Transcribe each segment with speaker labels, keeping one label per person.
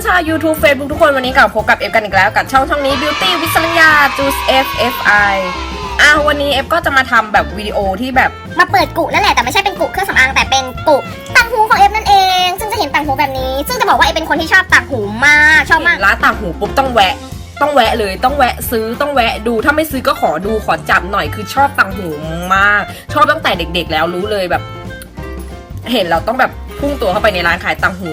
Speaker 1: อนๆชาว YouTube Facebook ทุกคนวันนี้กลับพบกับเอฟกันอีกแล้ว กับช่องช่องนี้ Beauty วิศรัญญา Juice F F I อะวันนี้เอฟก็จะมาทำแบบวิดีโอที่แบบ
Speaker 2: มาเปิดกุนั่นแหละแต่ไม่ใช่เป็นกุเครื่องสำอางแต่เป็นกุต่างหูของเอฟนั่นเอง ซึ่งจะเห็นต่างหูแบบนี้ ซึ่งจะบอกว่าเอฟเป็นคนที่ชอบต่างหูมากชอบมาก
Speaker 1: ร้านต่างหูปุ๊บต้องแวะ ต้องแวะเลยต้องแวะซื้อต้องแวะดูถ้าไม่ซื้อก็ขอดูขอจับหน่อยคือชอบต่างหูมาก ชอบตั้งแต่เด็ก ๆ แล้วรู้เลยแบบ เห็นเราต้องแบบพุ่งตัวเข้าไปในร้านขายต่างหู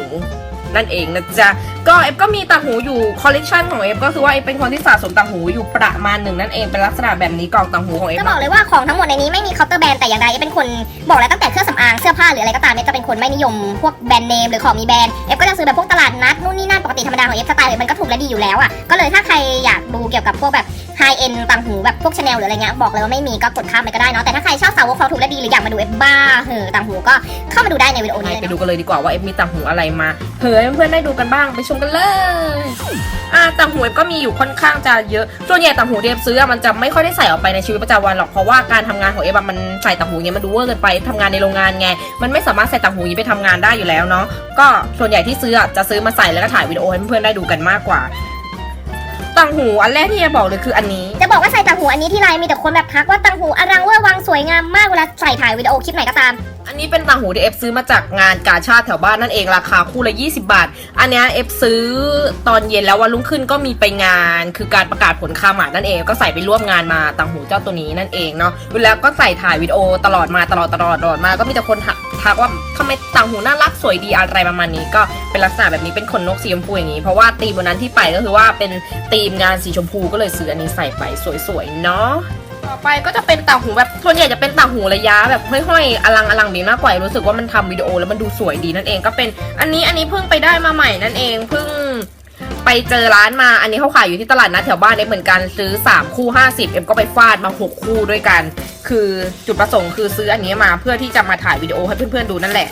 Speaker 1: นั่นเองนะจ๊ะก็เอฟก็มีต่างหูอยู่คอลเลกชันของเอฟก็คือว่าเอฟเป็นคนที่สะสมต่างหูอยู่ประมาณหนึ่งนั่นเองเป็นลักษณะแบบนี้กล่องต่างหูของเอฟ
Speaker 2: จะบอกเลยว่าของทั้งหมดในนี้ไม่มีเคาน์เตอร์แบรนด์แต่อย่างใดเอฟเป็นคนบอกแล้วตั้งแต่เครื่องสำอางเสื้อผ้าหรืออะไรก็ตามเอฟจะเป็นคนไม่นิยมพวกแบรนด์เนมหรือของมีแบรนด์เอฟก็จะซื้อแบบพวกตลาดนัดนู่นนี่นั่นปกติธรรมดาของเอฟสไตล์มันก็ถูกและดีอยู่แล้วอะก็เลยถ้าใครอยากดูเกี่ยวกับพวกแบบ ไฮเอ็นต่างหูแบบพวกชาแนลหรืออะไรเงี้ยบอกเลยว่าไม่มีก็กดข้ามไปก็ได้เนาะแต่ถ้าใครชอบสาวกของถูกและดีหรืออยากมาดูเอฟบ้าเหอต่างหูก็เข้ามาดูได้ในวิดีโอนี้เลย
Speaker 1: ไปดูกันเลยดีกว่าว่าเอฟมีต่างหูอะไรมาเผื่อเพื่อนๆได้ดูกันบ้างไปชมกันเลยอ่าต่างหูเอฟก็มีอยู่ค่อนข้างจะเยอะส่วนใหญ่ต่างหูที่เอฟซื้อมันจะไม่ค่อยได้ใส่ออกไปในชีวิตประจำวันหรอกเพราะว่าการทำงานของเอฟมันใส่ต่างหูเงี้ยมันดูเวอร์เกินไปทำงานในโรงงานไงมันไม่สามารถใส่ต่างหูนี้ไปทำงานได้อยู่แล้วเนาะก็ส่วนใหญ่ที่ซื้อจะซื้อมาใส่แล้วก็ถ่ายวิดีโอให้เพื่อนๆได้ดูกันมากกว่า ต่างหูอันแรกที่จะบอกเลยคืออันนี้
Speaker 2: จะบอกว่าใส่ต่างหูอันนี้ที่ไรมีแต่คนแบบทักว่าต่างหูอลังเวอร์วังสวยงามมากเวลาใส่ถ่ายวิดีโอคลิปไหนก็ตาม
Speaker 1: อันนี้เป็นต่างหูที่เอฟซื้อมาจากงานกาชาติแถวบ้านนั่นเองราคาคู่ละ 20 บาท อันเนี้ยเอฟซื้อตอนเย็นแล้ววันรุ่งขึ้นก็มีไปงาน คือการประกาศผลคาหมาดนั่นเองก็ใส่ไปร่วมงานมาต่างหูเจ้าตัวนี้นั่นเองเนาะแล้วก็ใส่ถ่ายวิดีโอตลอดมาตลอดตลอดตลอดมา ก็มีแต่คนทักว่าทำไมต่างหูน่ารักสวยดีอะไรประมาณนี้ ก็เป็นลักษณะแบบนี้เป็นขนนกสีชมพูอย่างนี้ เพราะว่าธีมวันนั้นที่ไปก็คือว่าเป็นธีมงานสีชมพูก็เลยซื้ออันนี้ใส่ไปสวยๆเนาะ ต่อไปก็จะเป็นต่างหูแบบส่วนใหญ่จะเป็นต่างหูระยะแบบห้อยๆอลังอลังดีมากกว่ารู้สึกว่ามันทำวิดีโอแล้วมันดูสวยดีนั่นเองก็เป็นอันนี้อันนี้เพิ่งไปได้มาใหม่นั่นเองเพิ่งไปเจอร้านมา อันนี้เขาขายอยู่ที่ตลาดนัดแถวบ้านเอ็มเหมือนกันซื้อ 3 คู่ 50 เอ็มก็ไปฟาดมา 6 คู่ด้วยกัน คือจุดประสงค์คือซื้ออันนี้มาเพื่อที่จะมาถ่ายวิดีโอให้เพื่อนๆดูนั่นแหละ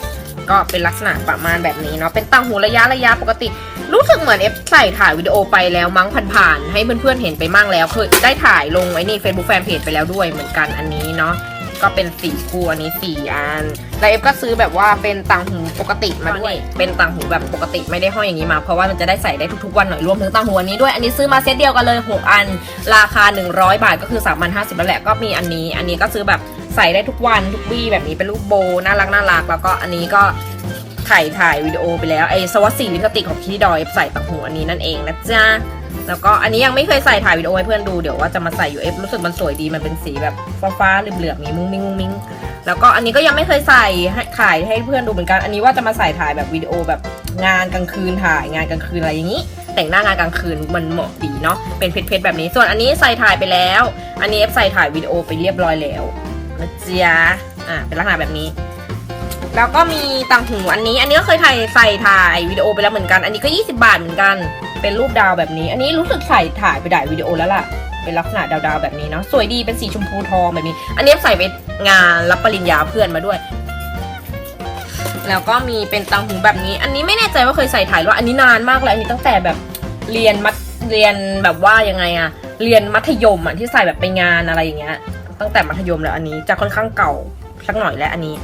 Speaker 1: ก็เป็นลักษณะประมาณแบบนี้เนาะเป็นต่างหูระยะระยะปกติ รู้สึกเหมือนเอฟใส่ถ่ายวิดีโอไปแล้วมั้งผ่านๆให้เพื่อนๆเห็นไปมั่งแล้วเคยได้ถ่ายลงไอ้นี่ Facebook Fanpage ไปแล้วด้วยเหมือนกันอันนี้เนาะก็เป็นสี่คู่อันนี้สี่อันแล้วเอฟก็ซื้อแบบว่าเป็นต่างหูปกติมาด้วย เป็นต่างหูแบบปกติไม่ได้ห้อยอย่างนี้มา เพราะว่ามันจะได้ใส่ได้ทุกๆวันหน่อยรวมถึงต่างหูอันนี้ด้วย อันนี้ซื้อมาเซตเดียวกันเลยหกอัน ราคา 100 บาทก็คือ3,050แล้วแหละก็มีอันนี้ อันนี้ก็ซื้อแบบ ใส่ได้ทุกวันทุกวี่แบบนี้เป็นรูปโบน่ารักน่ารักแล้วก็อันนี้ก็ถ่ายถ่ายวิดีโอไปแล้วไอ้สวัสดีลิปสติกของพี่ดอยใส่ต่างหูอันนี้นั่นเองนะจ๊ะแล้วก็อันนี้ยังไม่เคยใส่ถ่ายวิดีโอให้เพื่อนดูเดี๋ยวว่าจะมาใส่อยู่เอฟรู้สึกมันสวยดีมันเป็นสีแบบฟ้าๆเหลือบๆมีมุ้งมิ้งมุ้งมิ้งแล้วก็อันนี้ก็ยังไม่เคยใส่ถ่ายให้เพื่อนดูเหมือนกัน อันนี้ว่าจะมาใส่ถ่ายแบบวิดีโอแบบงานกลางคืนถ่ายงานกลางคืนอะไรอย่างนี้ แต่งหน้างานกลางคืนมันเหมาะดีเนาะเป็นเพชรๆแบบนี้ ส่วนอันนี้ใส่ถ่ายไปแล้ว อันนี้เอฟใส่ถ่ายวิดีโอไปเรียบร้อยแล้ว นะจ๊ะอะเป็นลักษณะแบบนี้ แล้วก็มีต่างหูอันนี้ อันนี้ก็เคยถ่ายใส่ถ่ายวิดีโอไปแล้วเหมือนกัน อันนี้ก็ 20 บาทเหมือนกัน เป็นรูปดาวแบบนี้ อันนี้รู้สึกใส่ถ่ายไปถ่ายวิดีโอแล้วล่ะ เป็นลักษณะดาวๆแบบนี้เนาะ สวยดี เป็นสีชมพูทองแบบนี้ อันนี้ใส่ไปงานรับปริญญาเพื่อนมาด้วย แล้วก็มีเป็นต่างหูแบบนี้ อันนี้ไม่แน่ใจว่าเคยใส่ถ่ายหรือว่าอันนี้นานมากแล้วอันนี้ตั้งแต่แบบเรียนมัธเรียนแบบว่ายังไงอะเรียนมัธยมอะที่ใส่แบบไปงานอะไรอย่างเงี้ย ตั้งแต่มัธยมแล้วอันนี้จะค่อนข้างเก่าสักหน่อยแล้วอันนี้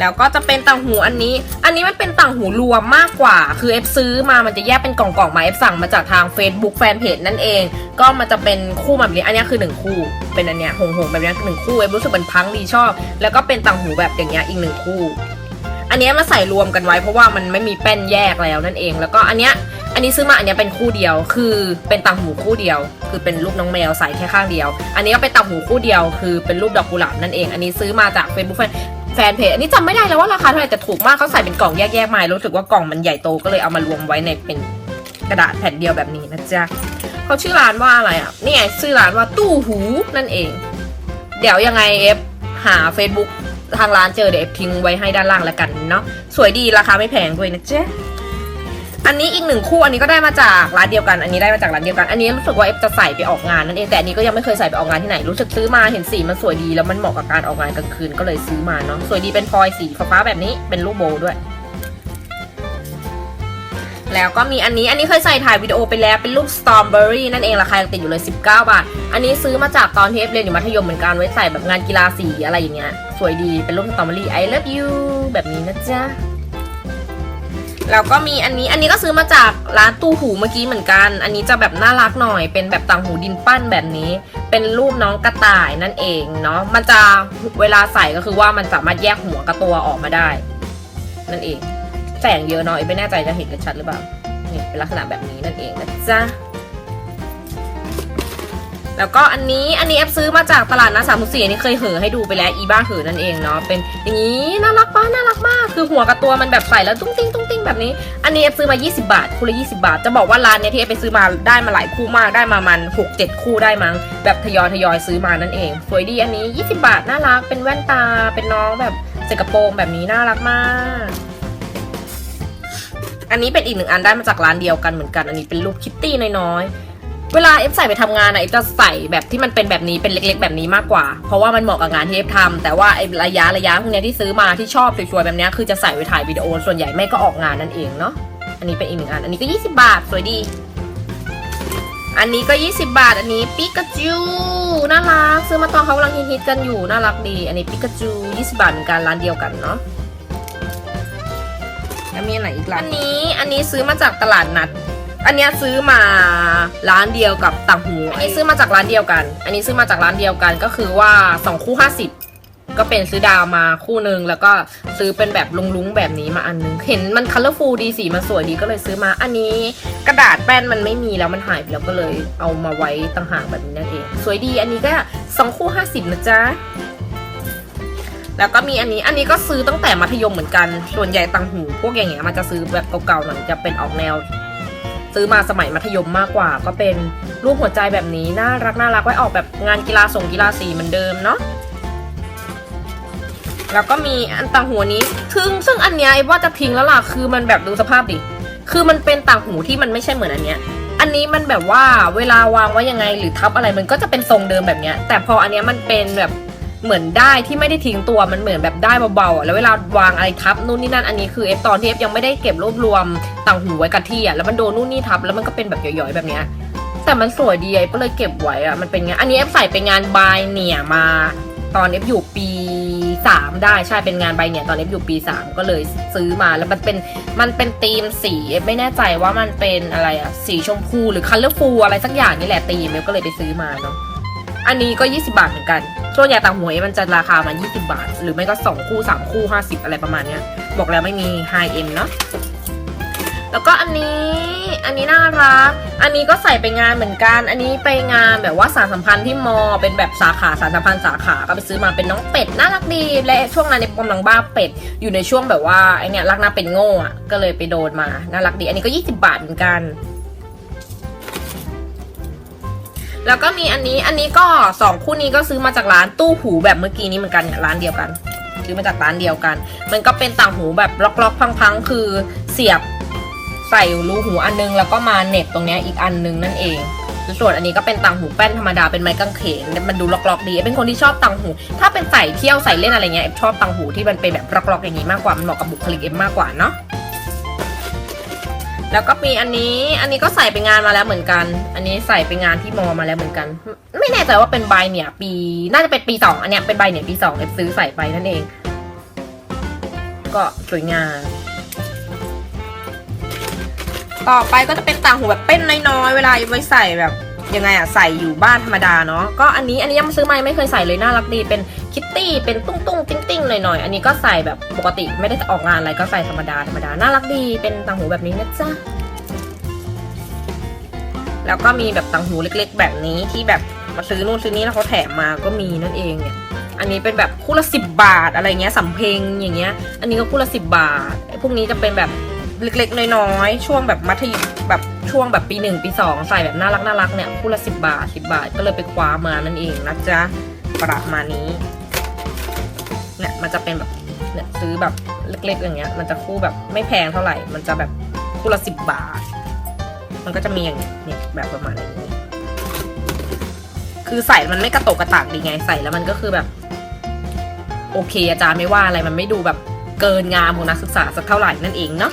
Speaker 1: แล้วก็จะเป็นต่างหูอันนี้ อันนี้มันเป็นต่างหูรวมมากกว่า คือเอฟซื้อมามันจะแยกเป็นกล่องๆมาเอฟสั่งมาจากทาง Facebook Fanpage นั่นเอง ก็มันจะเป็นคู่แบบนี้ อันนี้คือหนึ่งคู่ เป็นอันเนี้ยหงหงแบบนี้หนึ่งคู่เอฟรู้สึกมันพังดีชอบ แล้วก็เป็นต่างหูแบบอย่างเงี้ยอีกหนึ่งคู่ อันเนี้ยมาใส่รวมกันไว้เพราะว่ามันไม่มีแป้นแยกแล้วนั่นเอง แล้วก็อันเนี้ย อันนี้ซื้อมาอันเนี้ยเป็นคู่เดียว คือเป็นต่างหูคู่เดียว คือเป็นรูปน้องแมวใส่แค่ข้างเดียว อันนี้ก็เป็นต่างหูคู่เดียว คือเป็นรูปดอกกุหลาบนั่นเอง อันนี้ซื้อมาจาก Facebook แฟนแฟนเพจอันนี้จำไม่ได้แล้วว่าราคาเท่าไหร่แต่ถูกมากเขาใส่เป็นกล่องแยกๆมารู้สึกว่ากล่องมันใหญ่โตก็เลยเอามารวมไว้ในเป็นกระดาษแผ่นเดียวแบบนี้นะจ๊ะเขาชื่อร้านว่าอะไรอะนี่ไงชื่อร้านว่าตู้หูนั่นเอง เดี๋ยวยังไงเอฟหา Facebook ทางร้านเจอเดี๋ยวเอฟทิ้งไว้ให้ด้านล่างแล้วกันเนาะสวยดีราคาไม่แพงด้วยนะจ๊ะ อันนี้อีกหนึ่งคู่อันนี้ก็ได้มาจากร้านเดียวกัน อันนี้ได้มาจากร้านเดียวกัน อันนี้รู้สึกว่าเอฟจะใส่ไปออกงานนั่นเอง แต่อันนี้ก็ยังไม่เคยใส่ไปออกงานที่ไหน รู้สึกซื้อมาเห็นสีมันสวยดีแล้วมันเหมาะกับการออกงานกลางคืนก็เลยซื้อมาเนาะ สวยดีเป็นฟอยสีฟ้าแบบนี้ เป็นรูปโบว์ด้วย แล้วก็มีอันนี้ อันนี้เคยใส่ถ่ายวิดีโอไปแล้วเป็นรูปสตรอเบอรี่นั่นเองราคายังติดอยู่เลย 19 บาท อันนี้ซื้อมาจากตอนที่เอฟเรียนอยู่มัธยมเหมือนกันไว้ใส่แบบงานกีฬาสีอะไรอย่างเงี้ย สวยดี เป็นรูปสตรอเบอรี่ I love you แบบนี้นะจ๊ะ แล้วก็มีอันนี้อันนี้ก็ซื้อมาจากร้านตู้หูเมื่อกี้เหมือนกัน อันนี้จะแบบน่ารักหน่อย เป็นแบบต่างหูดินปั้นแบบนี้ เป็นรูปน้องกระต่ายนั่นเองเนาะมันจะเวลาใส่ก็คือว่ามันสามารถแยกหัวกับตัวออกมาได้ นั่นเองแสงเยอะเนาะไม่แน่ใจจะเห็นกันชัดหรือเปล่านี่เป็นลักษณะแบบนี้นั่นเองนะจ๊ะ แล้วก็อันนี้อันนี้แอปซื้อมาจากตลาดนัดสามสี่อันนี้เคยเหอให้ดูไปแล้วอีบ้าเหอนั่นเองเนาะเป็นอย่างนี้น่ารักป้าน่ารักมากคือหัวกับตัวมันแบบใส่แล้วตุ้งติ้งตุ้งติ้งแบบนี้ อันนี้แอปซื้อมา 20 บาทคู่ละ20 บาท จะบอกว่าร้านเนี้ยที่แอปไปซื้อมาได้มาหลายคู่มากได้มามัน6 7 คู่ได้มั้งแบบทยอยทยอยซื้อมานั่นเองสวยดีอันนี้ 20 บาทน่ารักเป็นแว่นตาเป็นน้องแบบใส่กระโปรงแบบนี้น่ารักมากอันนี้เป็นอีกหนึ่งอันได้มาจากร้านเดียวกันเหมือนกัน อันนี้เป็นรูปคิตตี้น้อยๆ เวลาเอฟใส่ไปทำงานอะเอฟจะใส่แบบที่มันเป็นแบบนี้เป็นเล็ก ๆ แบบนี้มากกว่า เพราะว่ามันเหมาะกับงานที่เอฟทำแต่ว่าไอ้ระยะระยะพวกเนี้ยที่ซื้อมาที่ชอบสวยๆแบบเนี้ยคือจะใส่ไว้ถ่ายวิดีโอส่วนใหญ่ไม่ก็ออกงานนั่นเองเนาะอันนี้เป็นอีกหนึ่งอันอันนี้ก็ 20 บาทสวยดี อันนี้ก็ 20 บาท อันนี้ปิกาจูน่ารักซื้อมาตอนเขากำลังฮิตๆกันอยู่น่ารักดี อันนี้ปิกาจู20 บาทเหมือนกันร้านเดียวกันเนาะแล้วมีอันไหนอีกร้านอันนี้อันนี้ซื้อมาจากตลาดนัด อันเนี้ยซื้อมาร้านเดียวกับต่างหู อันนี้ซื้อมาจากร้านเดียวกัน อันนี้ซื้อมาจากร้านเดียวกันก็คือว่า2คู่50ก็เป็นซื้อดาวมาคู่หนึ่งแล้วก็ซื้อเป็นแบบลุงๆแบบนี้มาอันนึง เห็นมันคัลเลอร์ฟูลดีสีมันสวยดีก็เลยซื้อมาอันนี้กระดาษแป้นมันไม่มีแล้วมันหายไปแล้วก็เลยเอามาไว้ต่างหากแบบนี้นั่นเอง สวยดีอันนี้ก็2คู่50นะจ๊ะแล้วก็มีอันนี้ อันนี้ก็ซื้อตั้งแต่มัธยมเหมือนกัน ส่วนใหญ่ตังหู พวกอย่างเงี้ยมันจะซื้อแบบเก่าๆหน่อยจะเป็นออกแนว ซื้อมาสมัยมัธยมมากกว่า ก็เป็นรูปหัวใจแบบนี้น่ารักน่ารักไว้ออกแบบงานกีฬาส่งกีฬาสีเหมือนเดิมเนาะแล้วก็มีอันต่างหูนี้ซึ่งซึ่งอันเนี้ยไอ้ว่าจะทิ้งแล้วล่ะคือมันแบบดูสภาพดิคือมันเป็นต่างหูที่มันไม่ใช่เหมือนอันเนี้ยอันนี้มันแบบว่าเวลาวางไว้ยังไงหรือทับอะไรมันก็จะเป็นทรงเดิมแบบเนี้ยแต่พออันเนี้ยมันเป็นแบบ เหมือนได้ที่ไม่ได้ทิ้งตัวมันเหมือนแบบได้เบาๆแล้วเวลาวางอะไรทับนู่นนี่นั่นอันนี้คือเอฟตอนที่เอฟยังไม่ได้เก็บรวบรวมต่างหูไว้กับที่อะแล้วมันโดนนู่นนี่ทับแล้วมันก็เป็นแบบหย่อยๆแบบเนี้ยแต่มันสวยดีไอ้ก็เลยเก็บไว้อะมันเป็นไงอันนี้เอฟใส่ไปงานบายเนี่ยมาตอนเอฟอยู่ปีสามได้ใช่เป็นงานใบเนี่ยตอนเอฟอยู่ปีสามก็เลยซื้อมาแล้วมันเป็นมันเป็นธีมสีเอฟไม่แน่ใจว่ามันเป็นอะไรอะสีชมพูหรือคัลเลอร์ฟูอะไรสักอย่างนี่แหละธีมเอฟก็เลยไปซื้อมาเนาะ อันนี้ก็ 20 บาทเหมือนกัน ส่วนใหญ่ต่างหวยมันจะราคามา 20 บาท หรือไม่ก็ 2 คู่ 3 คู่ 50 อะไรประมาณเนี้ย บอกแล้วไม่มีไฮเอ็นเนาะ แล้วก็อันนี้ อันนี้น่ารัก อันนี้ก็ใส่ไปงานเหมือนกัน อันนี้ไปงานแบบว่าสารสัมพันธ์ที่มอ เป็นแบบสาขาสารสัมพันธ์สาขา ก็ไปซื้อมาเป็นน้องเป็ดน่ารักดี และช่วงนั้นในกำลังบ้าเป็ด อยู่ในช่วงแบบว่าไอเนี่ยรักนาเป็นโง่อะก็เลยไปโดนมา น่ารักดี อันนี้ก็ 20 บาทเหมือนกัน แล้วก็มีอันนี้อันนี้ก็สองคู่นี้ก็ซื้อมาจากร้านตู้หูแบบเมื่อกี้นี้เหมือนกันเนี่ยร้านเดียวกันซื้อมาจากร้านเดียวกัน มันก็เป็นต่างหูแบบล็อกๆพังๆ คือเสียบใส่รูหูอันนึง แล้วก็มาเน็บตรงนี้อีกอันนึงนั่นเองส่วนอันนี้ก็เป็นต่างหูแป้นธรรมดาเป็นไม้กางเขนมันดูล็อกๆดีเป็นคนที่ชอบต่างหู ถ้าเป็นใส่เที่ยวใส่เล่นอะไรเงี้ยเอฟชอบต่างหูที่มันเป็นแบบล็อกๆอย่างนี้มากกว่ามันเหมาะกับบุคลิกเอฟมากกว่าเนาะ แล้วก็มีอันนี้ อันนี้ก็ใส่ไปงานมาแล้วเหมือนกัน อันนี้ใส่ไปงานที่มอมาแล้วเหมือนกัน ไม่แน่ใจว่าเป็นใบเนี่ย ปี น่าจะเป็นปีสองอันเนี้ยเป็นใบเนี่ยปีสองเอฟซื้อใส่ไปนั่นเอง ก็สวยงาม ต่อไปก็จะเป็นต่างหูแบบเป้นน้อยๆ เวลาไว้ใส่แบบยังไงอะใส่อยู่บ้านธรรมดาเนาะ ก็อันนี้อันนี้ยังซื้อมาไม่เคยใส่เลยน่ารักดีเป็น คิตตี้เป็นตุ้งตุ้งติ้งติ้งหน่อยๆ อันนี้ก็ใส่แบบปกติไม่ได้ออกงานอะไรก็ใส่ธรรมดาธรรมดาน่ารักดีเป็นต่างหูแบบนี้นะจ๊ะแล้วก็มีแบบต่างหูเล็ก ๆ แบบนี้ที่แบบมาซื้อนู่นซื้อนี้แล้วเขาแถมมาก็มีนั่นเองเนี่ย อันนี้เป็นแบบคู่ละสิบบาทอะไรเงี้ยสำเพ็งอย่างเงี้ย อันนี้ก็คู่ละสิบบาทพวกนี้จะเป็นแบบเล็กๆ น้อยๆ ช่วงแบบมัธยมแบบช่วงแบบปีหนึ่งปีสองใส่แบบน่ารักน่ารักเนี่ยคู่ละสิบบาทสิบบาทก็เลยไปคว้ามานั่นเองนะจ๊ะประมาณนี้ มันจะเป็นแบบเนี่ยซื้อแบบเล็กๆอย่างเงี้ย มันจะคู่แบบไม่แพงเท่าไหร่ มันจะแบบคู่ละสิบบาท มันก็จะมีอย่างเงี้ยเนี่ยแบบประมาณนี้ คือใส่มันไม่กระตกกระตากดีไงใส่แล้วมันก็คือแบบ โอเคอาจารย์ไม่ว่าอะไรมันไม่ดูแบบเกินงามของนักศึกษาสักเท่าไหร่นั่นเองเนาะ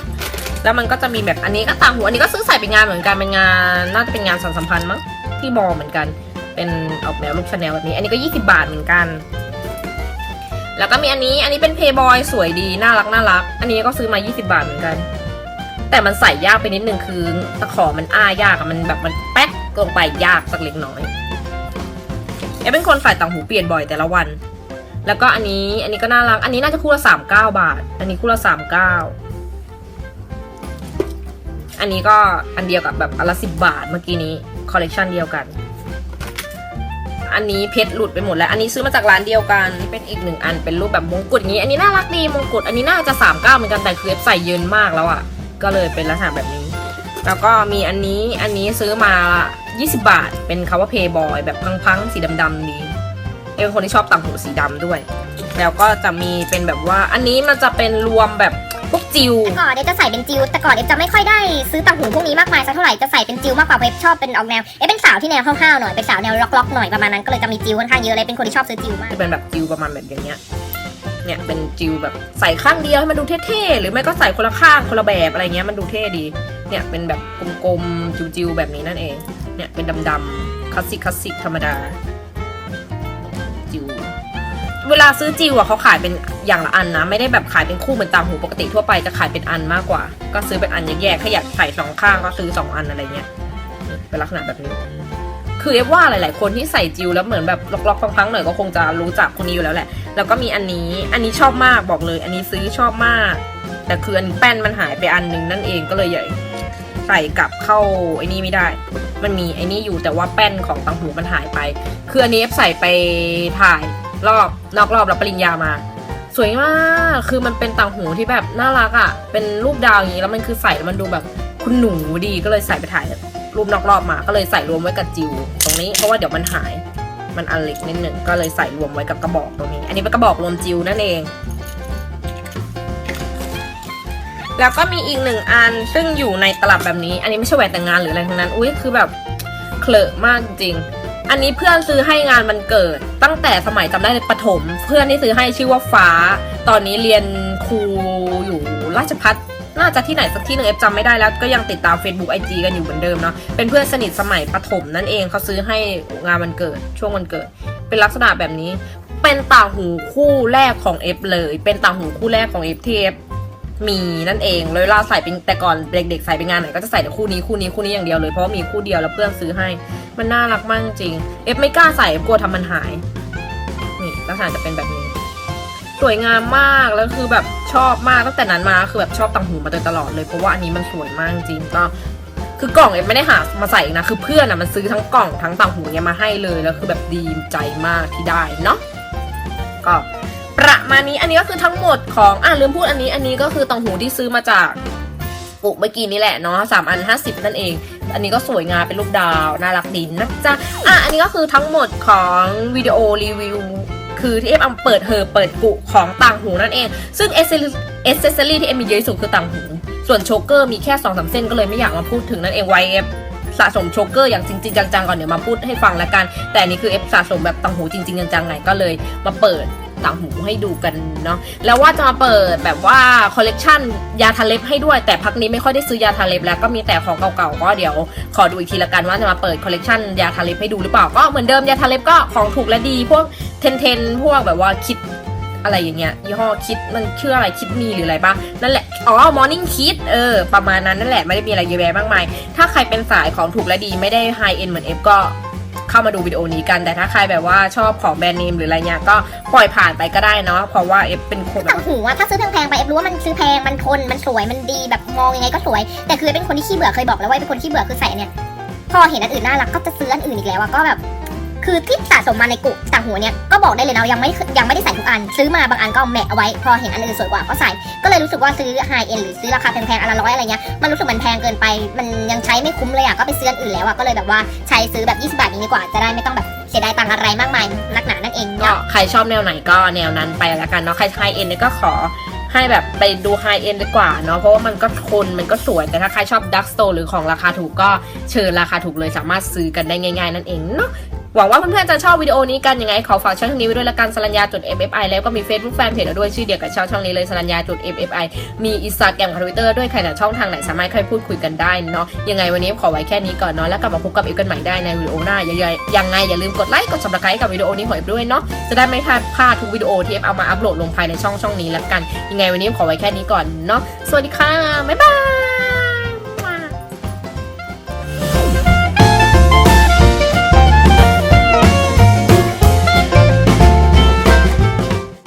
Speaker 1: แล้วมันก็จะมีแบบอันนี้ก็ต่างหูอันนี้ก็ซื้อใส่ไปงานเหมือนกันเป็นงานน่าจะเป็นงานสารสัมพันธ์มั้งที่มอเหมือนกัน เป็นออกแนวลูกชาแนลแบบนี้ อันนี้ก็ 20 บาทเหมือนกัน แล้วก็มีอันนี้อันนี้เป็นเพย์บอยสวยดีน่ารักน่ารัก อันนี้ก็ซื้อมา 20 บาทเหมือนกัน แต่มันใส่ยากไปนิดนึงคือตะขอมันอ้ายากอะมันแบบมันแป๊กลงไปยากสักเล็กน้อยเอฟเป็นคนใส่ต่างหูเปลี่ยนบ่อยแต่ละวัน แล้วก็อันนี้อันนี้ก็น่ารัก อันนี้น่าจะคู่ละสามเก้าบาท อันนี้คู่ละสามเก้าอันนี้ก็อันเดียวกับแบบอันละสิบบาทเมื่อกี้นี้คอลเลกชันเดียวกัน อันนี้เพชรหลุดไปหมดแล้ว อันนี้ซื้อมาจากร้านเดียวกันนี่เป็นอีกหนึ่งอันเป็นรูปแบบมงกุฎอย่างนี้ อันนี้น่ารักดีมงกุฎ อันนี้น่าจะสามเก้าเหมือนกันแต่คือเอฟใส่เยินมากแล้วอะ่ะ ก็เลยเป็นลักษณะแบบนี้ แล้วก็มีอันนี้ อันนี้ซื้อมา 20 บาท เป็นคาว่าเพย์บอยแบบพังๆสีดำๆดีเอเป็นคนที่ชอบต่างหูสีดำด้วย แล้วก็จะมีเป็นแบบว่า อันนี้มันจะเป็นรวมแบบ พวกจิว
Speaker 2: แต่ก่อนเอฟจะใส่เป็นจิวแต่ก่อนเอฟจะไม่ค่อยได้ซื้อต่างหูพวกนี้มากมายสักเท่าไหร่จะใส่เป็นจิวมากกว่าเอฟชอบเป็นออกแนวเอฟเป็นสาวที่แนวห้าวๆหน่อยเป็นสาวแนวล็อกๆหน่อยประมาณนั้นก็เลยจะมีจิวค่อนข้างเยอะเลยเป็นคนที่ชอบซื้อจิวมาก
Speaker 1: จะเป็นแบบจิวประมาณแบบอย่างเงี้ยเนี่ยเป็นจิวแบบใส่ข้างเดียวให้มันดูเท่ๆ หรือไม่ก็ใส่คนละข้างคนละแบบอะไรเงี้ยมันดูเท่ดี เนี่ยเป็นแบบกลมๆจิวๆแบบนี้นั่นเอง เนี่ยเป็นดำๆคลาสสิกคลาสสิกธรรมดาจิว เวลาซื้อจิวอะเขาขายเป็นอย่างละอันนะ ไม่ได้แบบขายเป็นคู่เหมือนตามหูปกติทั่วไปจะขายเป็นอันมากกว่า ก็ซื้อเป็นอันแยกๆถ้าอยากใส่สองข้างก็ซื้อสองอันอะไรเงี้ยเป็นลักษณะแบบนี้ คือเอฟว่าหลาย ๆ คนที่ใส่จิวแล้วเหมือนแบบล็อกๆพังๆหน่อยก็คงจะรู้จักคนนี้อยู่แล้วแหละ แล้วก็มีอันนี้อันนี้ชอบมากบอกเลย อันนี้ซื้อชอบมาก แต่คืออันแป้นมันหายไปอันหนึงนั่นเองก็เลยใหญ่ใส่กลับเข้าไอ้นี่ไม่ได้ มันมีไอ้นี่อยู่แต่ว่าแป้นของตังหูมันหายไป คืออันนี้เอฟใส่ไปถ่าย รอบนอกรอบรับปริญญามา สวยมากคือมันเป็นต่างหูที่แบบน่ารักอะ่ะ เป็นรูปดาวอย่างนี้แล้วมันคือใส่แล้วมันดูแบบคุณหนูดีก็เลยใส่ไปถ่ายรูปนอกรอบมา ก็เลยใส่รวมไว้กับจิวตรงนี้เพราะว่าเดี๋ยวมันหายมันอันเล็กนิดหนึ่งก็เลยใส่รวมไว้กับกระบอกตรงนี้ อันนี้เป็นกระบอกรวมจิวนั่นเอง แล้วก็มีอีกหนึ่งอันซึ่งอยู่ในตลับแบบนี้ อันนี้ไม่ใช่แหวนแต่งงานหรืออะไรทั้งนั้น อุ้ยคือแบบเคลอะมากจริง อันนี้เพื่อนซื้อให้งานมันเกิด ตั้งแต่สมัยจำได้เลยประถม เพื่อนที่ซื้อให้ชื่อว่าฟ้า ตอนนี้เรียนครูอยู่ราชพัฒน่าจะที่ไหนสักที่หนึ่งเอฟจำไม่ได้แล้วก็ยังติดตาม Facebook IG กันอยู่เหมือนเดิมเนาะเป็นเพื่อนสนิทสมัยประถมนั่นเองเขาซื้อให้งานวันเกิด ช่วงวันเกิด เป็นลักษณะแบบนี้ เป็นต่างหูคู่แรกของเอฟเลย เป็นต่างหูคู่แรกของเอฟที่เอฟ มีนั่นเองเลยเวลาใส่เป็นแต่ก่อนเด็กๆใส่ไปงานไหนก็จะใส่แต่คู่นี้คู่นี้คู่นี้อย่างเดียวเลยเพราะมีคู่เดียวแล้วเพื่อนซื้อให้ มันน่ารักมากจริงเอฟไม่กล้าใส่กลัวทำมันหายนี่ลักษณะจะเป็นแบบนี้ สวยงามมากแล้วคือแบบชอบมากตั้งแต่นั้นมาคือแบบชอบต่างหูมาโดยตลอดเลยเพราะว่าอันนี้มันสวยมากจริงก็คือกล่องเอฟไม่ได้หามาใส่นะคือเพื่อนอะมันซื้อทั้งกล่องทั้งต่างหูเนี่ยมาให้เลยแล้วคือแบบดีใจมากที่ได้เนาะก็ มานี้อันนี้ก็คือทั้งหมดของอะลืมพูดอันนี้อันนี้ก็คือต่างหูที่ซื้อมาจากปุกเมื่อกี้นี้แหละเนาะสามอันห้าสิบนั่นเอง อันนี้ก็สวยงามเป็นรูปดาวน่ารักดีนะจ๊ะอะอันนี้ก็คือทั้งหมดของวิดีโอรีวิวคือที่เอฟเอาเปิดเฮอเปิดกุของต่างหูนั่นเอง ซึ่งเอเซสซอรี่ที่เอ็มมีเยอะที่สุดคือต่างหู ส่วนโชเกอร์มีแค่2อสเส้นก็เลยไม่อยากมาพูดถึงนั่นเองไวเอฟสะสมโชเกอร์อย่างจริงๆจังๆก่อนเดี๋ยวมาพูดให้ฟังละกัน แต่นนี้คือเอฟสะสมแบบต่างหูจริงๆจังๆไงก็เลยมาเปิด ต่างหูให้ดูกันเนาะแล้วว่าจะมาเปิดแบบว่าคอลเลกชันยาทาเล็บให้ด้วย แต่พักนี้ไม่ค่อยได้ซื้อยาทาเล็บแล้วก็มีแต่ของเก่าๆก็เดี๋ยวขอดูอีกทีละกันว่าจะมาเปิดคอลเลกชันยาทาเล็บให้ดูหรือเปล่าก็เหมือนเดิมยาทาเล็บก็ของถูกและดีพวกเทนเทนพวกแบบว่าคิดอะไรอย่างเงี้ยยี่ห้อคิดมันชื่ออะไรคิดมีหรืออะไรบ้างนั่นแหละอ๋อ morning kit เออ ประมาณนั้นนั่นแหละไม่ได้มีอะไรเยอะแยะมากมาย ถ้าใครเป็นสายของถูกและดีไม่ได้ high end เหมือนเอฟก็ เข้ามาดูวิดีโอนี้กัน แต่ถ้าใครแบบว่าชอบของแบรนด์เนมหรืออะไรเงี้ยก็ปล่อยผ่านไปก็ได้เนาะเพราะว่าเอฟเป็นคนแบบ
Speaker 2: ต่างหูอะถ้าซื้อแพงๆไปเอฟรู้ว่ามันซื้อแพงมันทนมันสวยมันดีแบบมองยังไงก็สวย แต่คือเป็นคนที่ขี้เบื่อเคยบอกแล้วว่าเป็นคนขี้เบื่อคือใส่อันเนี่ยพอเห็นอันอื่นน่ารักก็จะซื้ออันอื่นอีกแล้วอะก็แบบ คือที่สะสมมาในกุต่างหูเนี่ยก็บอกได้เลยนะยังไม่ยังไม่ได้ใส่ทุกอัน ซื้อมาบางอันก็แมะเอาไว้ พอเห็นอันอื่นสวยกว่าก็ใส่ ก็เลยรู้สึกว่าซื้อไฮเอ็นหรือซื้อราคาแพงๆอันละร้อยอะไรเงี้ยมันรู้สึกมันแพงเกินไป มันยังใช้ไม่คุ้มเลยอะก็ไปซื้ออันอื่นแล้วอะก็เลยแบบว่าใช้ซื้อแบบ20บาทนี้ดีกว่าจะได้ไม่ต้องแบบเสียดายตังค์อะไรมากมายนักหนานั่นเอง
Speaker 1: ก็
Speaker 2: เนาะ
Speaker 1: ใครชอบแนวไหนก็แนวนั้นไปแล้วกันเนาะใคร high end เนี่ยก็ขอให้แบบไปดู high end ดีกว่าเนาะเพราะว่ามันก็ทนมันก็สวยแต่ถ้าใครชอบ dark store หรือของราคาถูกก็เชิญราคาถูกเลยสามารถซื้อกันได้ง่าย ๆ นั่นเองเนาะ หวังว่าเพื่อนๆจะชอบวิดีโอนี้กันยังไงขอฝากช่องนี้ไว้ด้วยละกันสรัญญาจุด MFI แล้วก็มี Facebook Fan Page ด้วยชื่อเดียวกับช่องช่องนี้เลยสรัญญาจุด MFI มีอินสตาแกรมทวิตเตอร์ด้วยใครแต่ช่องทางไหนสามารถเข้าไปพูดคุยกันได้เนาะยังไงวันนี้ขอไว้แค่นี้ก่อนเนาะแล้วกลับมาพบกับอีกกันใหม่ได้ในวิดีโอหน้ายังไงยังไงอย่าลืมกดไลค์กด subscribe กับวิดีโอนี้ของเอฟด้วยเนาะจะได้ไม่พลาดพลาดทุกวิดีโอที่เอามาอัปโหลดลงภายในช่องช่องนี้ล้วกัน ยังไงวันนี้ขอไว้แค่นี้ก่อนเนาะสวัสดีค่ะบ๊ายบาย